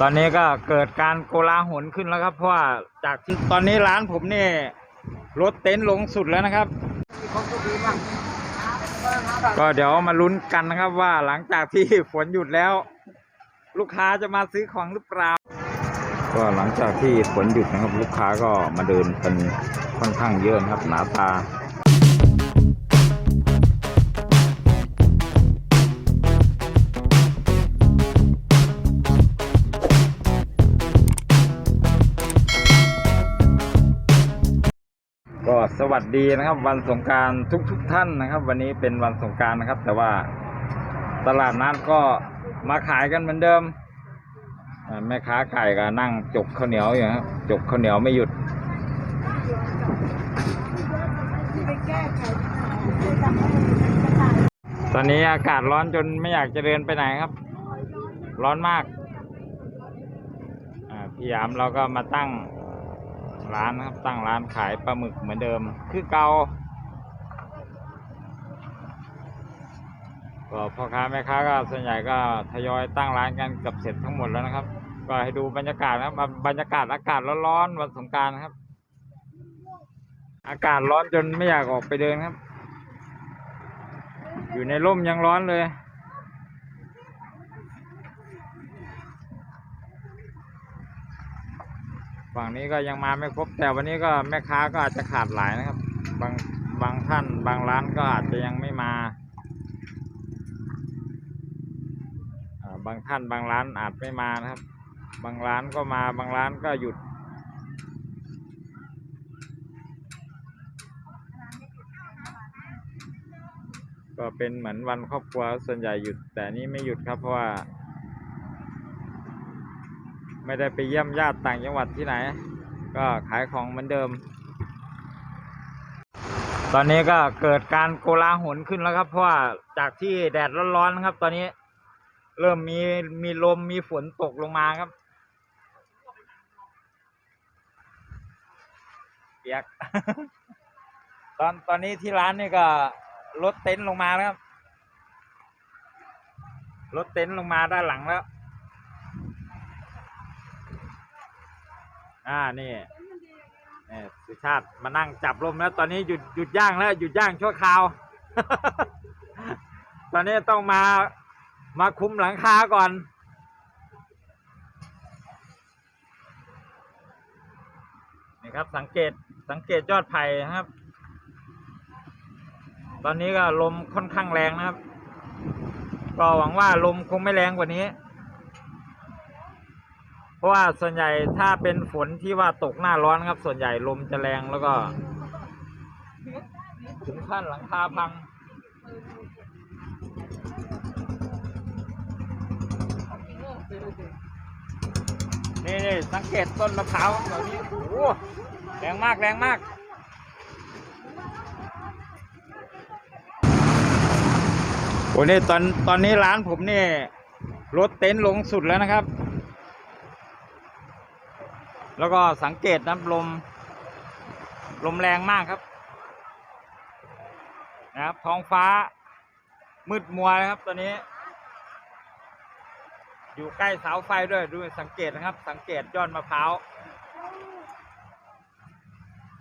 ตอนนี้ก็เกิดการโกลาหลขึ้นแล้วครับ เพราะว่าจากที่ตอนนี้ร้านผมนี่รถเต็นท์ลงสุดแล้วนะครับ ก็เดี๋ยวมาลุ้นกันนะครับว่าหลังจากที่ฝนหยุดแล้ว ลูกค้าจะมาซื้อของหรือเปล่า ก็หลังจากที่ฝนหยุดนะครับ ลูกค้าก็มาเดินกันค่อนข้างเยอะนะครับหนาตา สวัสดีนะครับ วันสงการทุกทุกท่านนะครับ วันนี้เป็นวันสงการนะครับ แต่ว่าตลาดนัดก็มาขายกันเหมือนเดิมแม่ค้าไก่ก็นั่งจกข้าวเหนียวอยู่ครับจกข้าวเหนียวไม่หยุดตอนนี้อากาศร้อนจนไม่อยากจะเดินไปไหนครับ ร้อนมากอ่ายามเราก็มาตั้ง ร้านนะครับ ตั้งร้านขายปลาหมึกเหมือนเดิม คือเกาก็พ่อค้าแม่ค้าก็ส่วนใหญ่ก็ทยอยตั้งร้านกันเกับเสร็จทั้งหมดแล้วนะครับ ก็ให้ดูบรรยากาศนะครับบรรยากาศอากาศร้อนๆวันสงการครับ อากาศร้อนจนไม่อยากออกไปเดินครับ อยู่ในร่มยังร้อนเลย ฝั่งนี้ก็ยังมาไม่ครบแต่วันนี้ก็แม่ค้าก็อาจจะขาดหลายนะครับ บางบางท่านบางร้านก็อาจจะยังไม่มาบางท่านบางร้านอาจไม่มานะครับ บางร้านก็มาบางร้านก็หยุด ก็เป็นเหมือนวันครอบครัวส่วนใหญ่หยุด แต่นี่ไม่หยุดครับเพราะว่า ไม่ได้ไปเยี่ยมญาติต่างจังหวัดที่ไหน ก็ขายของเหมือนเดิม ตอนนี้ก็เกิดการโกลาหลขึ้นแล้วครับ เพราะว่าจากที่แดดร้อนๆนะครับ ตอนนี้ เริ่มมีมีลมมีฝนตกลงมาครับเปียกตอนตอนนี้ที่ร้านนี่ก็รถเต็นท์ลงมาแล้วครับรถเต็นท์ลงมาด้านหลังแล้ว อ่านี่นี่สุชาติมานั่งจับลมแล้ว ตอนนี้หยุดหยุดย่างแล้วหยุดย่างชั่วคราว ตอนนี้ต้องมามาคุมหลังคาก่อนนี่ครับสังเกตสังเกตยอดไผ่นะครับ ตอนนี้ก็ลมค่อนข้างแรงนะครับ ก็หวังว่าลมคงไม่แรงกว่านี้ ราะว่าส่วนใหญ่ถ้าเป็นฝนที่ว่าตกหน้าร้อนครับ ส่วนใหญ่ลมจะแรงแล้วก็ ถึงขั้นหลังคาพัง นี่นี่สังเกตต้นมะพร้าวแบบนี้โอ้โหแรงมากแรงมากโอ้นี่ตอนตอนนี้ร้านผมนี่รถเต็นท์ลงสุดแล้วนะครับ แล้วก็สังเกตน้ำลม ลมแรงมากครับ นะครับ ท้องฟ้า มืดมัวเลยครับ ตอนนี้ อยู่ใกล้เสาไฟด้วยดูสังเกตนะครับ สังเกตยอดมะพร้าว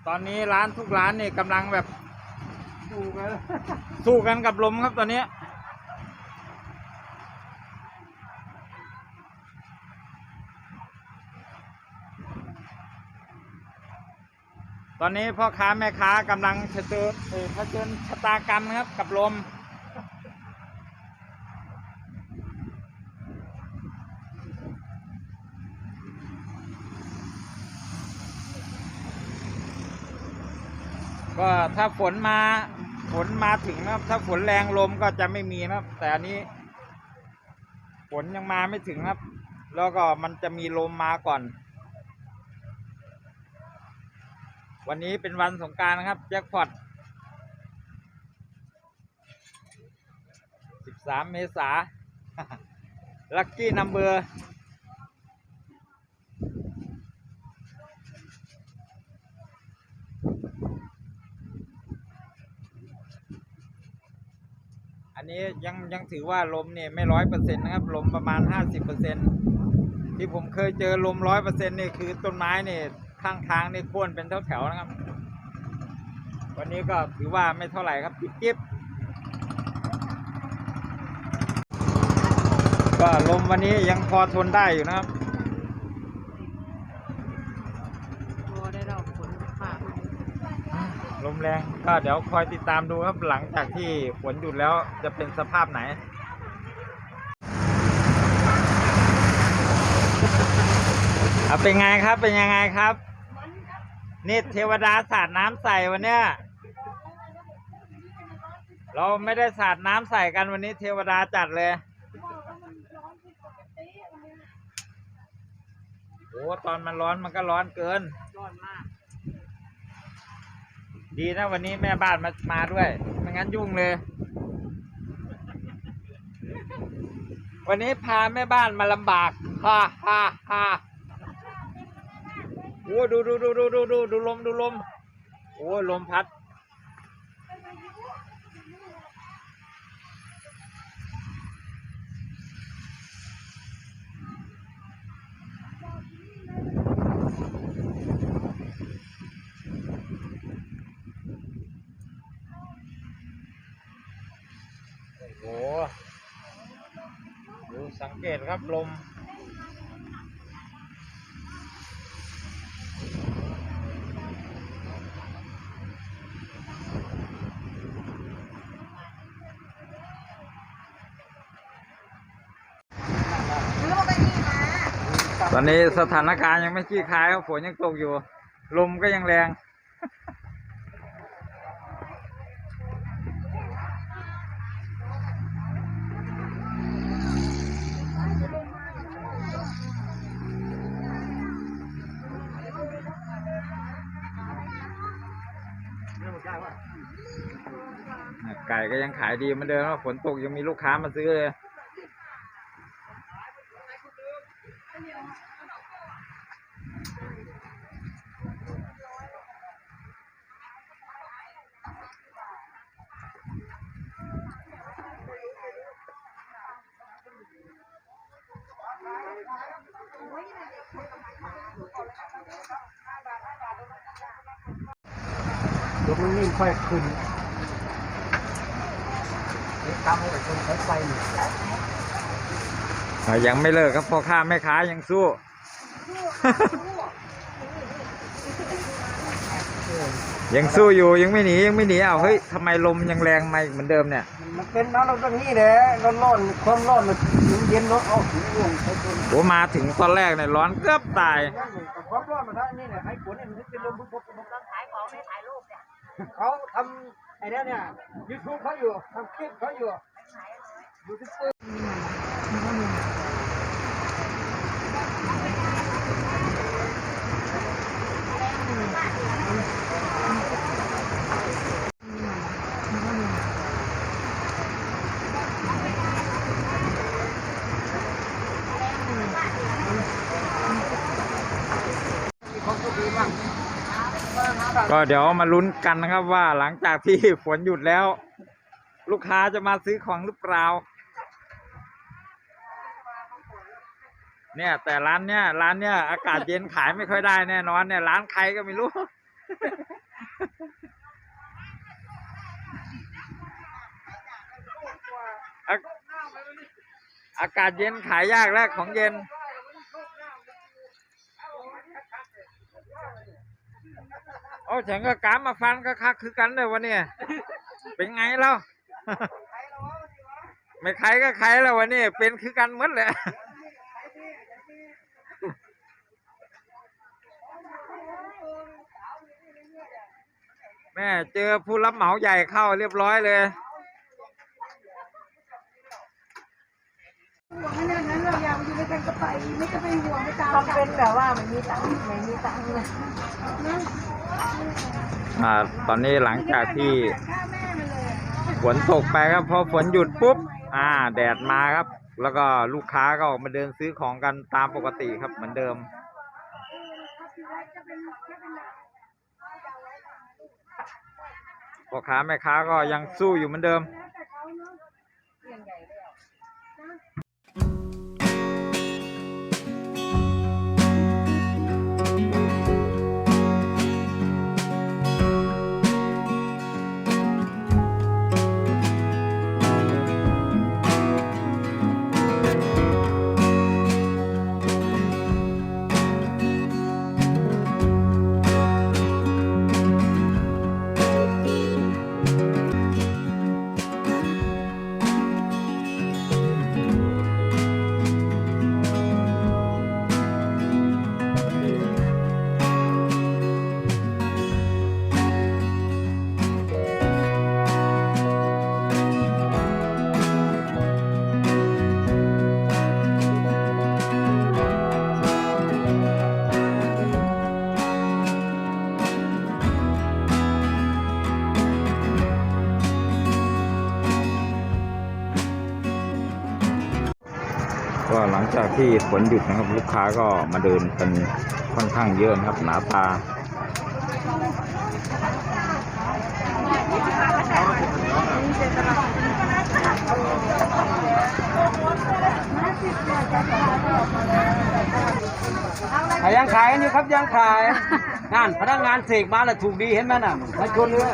ตอนนี้ร้านทุกร้านนี่กำลังแบบสู้กันสู้กันกับลมครับตอนนี้ ตอนนี้พ่อค้าแม่ค้ากำลังเผชิญเออเผชิญชะตากรรมนะครับกับลม ก็ถ้าฝนมาฝนมาถึงนะครับ ถ้าฝนแรงลมก็จะไม่มีนะครับ แต่อันนี้ ฝนยังมาไม่ถึงครับ แล้วก็มันจะมีลมมาก่อน วันนี้เป็นวันสงการนะครับแจ็คพอต 13 เมษาลัคกี้นัมเบอร์อันนี้ยังยังถือว่าลมเนี่ยไม่ร้อยเปอร์เซ็นต์นะครับ ลมประมาณห้าสิบเปอร์เซ็นต์ที่ผมเคยเจอลมร้อยเปอร์เซ็นต์นี่คือต้นไม้เนี่ย ข้างทางนี่โค่นเป็นแถวๆนะครับ วันนี้ก็ถือว่าไม่เท่าไหร่ครับจิ๊บจิ๊บก็ลมวันนี้ยังพอทนได้อยู่นะครับตัวได้เราฝนฟ้าลมแรงก็เดี๋ยวคอยติดตามดูครับหลังจากที่ฝนหยุดแล้วจะเป็นสภาพไหนเอาเป็นไงครับเป็นยังไงครับ นี่เทวดาสาดน้ำใส่วันเนี้ยเราไม่ได้สาดน้ำใส่กันวันนี้เทวดาจัดเลยโอ้ตอนมันร้อนมันก็ร้อนเกิน ร้อนมาก ดีนะวันนี้แม่บ้านมามาด้วย ไม่งั้นยุ่งเลย วันนี้พาแม่บ้านมาลำบาก ฮ่าฮ่าฮ่า โอ้ดูดูดูดูดูดูดูลมดูลมโอ้ลมพัดโอ้ดูสังเกตครับลม ตอนนี้สถานการณ์ยังไม่คลี่คลายครับฝนยังตกอยู่ ลมก็ยังแรง ไก่ก็ยังขายดีเหมือนเดิมครับฝนตกยังมีลูกค้ามาซื้อเลย ยกนิ่งๆค่อยขึ้นตามให้คนใช้ไฟหนึ่งอ่ายังไม่เลิกครับพ่อค้าแม่ค้ายังสู้ ยังสู้อยู่ยังไม่หนียังไม่หนีอ้าวเฮ้ยทำไมลมยังแรงมาอีกเหมือนเดิมเนี่ยมันเป็นน้ำเราต้องนี่แหละร้อนร้อนๆความร้อนมันเย็นๆเนาะเอาถึงวงใช้คนโอ้มาถึงตอนแรกเนี่ยร้อนเกือบตาย ความร้อนมันได้นี่แหละให้ฝนเนี่ยมันเป็นลมพุบพุบพุบตอนขายของในถ่ายรูป เขาทำไอ้นี่เนี่ยยูทูบเขาอยู่ทำคลิปเขาอยู่ยูทูบเบอร์ ก็เดี๋ยวมาลุ้นกันนะครับว่าหลังจากที่ฝนหยุดแล้ว ลูกค้าจะมาซื้อของหรือเปล่า เนี่ยแต่ร้านเนี้ยร้านเนี้ยอากาศเย็นขายไม่ค่อยได้แน่นอนเนี่ยร้านใครก็ไม่รู้ อาอากาศเย็นขายยากแล้วของเย็น อ้ฉันก็กามาฟันก็คักคือกันเลยวะเนี่ย เป็นไงเล่า ไม่ใครก็ใครแล้ววะเนี่ยเป็นคือกันหมดเลยแม่เจอผู้รับเหมาใหญ่เข้าเรียบร้อยเลย ห่วงขนาดนั้นเราอยา กันก็ไปไม่จะไปห่วงไปตามทำเป็นแบบว่าไม่มีตังค์ไม่มีตังค์เลยอ่าตอนนี้หลังจากที่ฝนตกไปครับพอฝนหยุดปุ๊บ อ่า แดดมาครับ แล้วก็ลูกค้าก็ออกมาเดินซื้อของกันตามปกติครับเหมือนเดิมพ่อค้าแม่ค้าก็ยังสู้อยู่เหมือนเดิม ที่ฝนหยุดนะครับ ลูกค้าก็มาเดินกันค่อนข้างเยอะนะครับ หนาตาขายยังขายกันอยู่ครับยังขายนั่นพนักงานเสกมาแล้วถูกดีเห็นไหมน่ะมาชนเรือ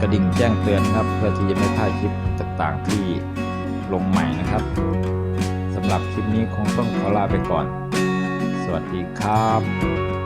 กระดิ่งแจ้งเตือนครับ เพื่อที่จะไม่พลาดคลิปต่างๆที่ลงใหม่นะครับสำหรับคลิปนี้คงต้องขอลาไปก่อน สวัสดีครับ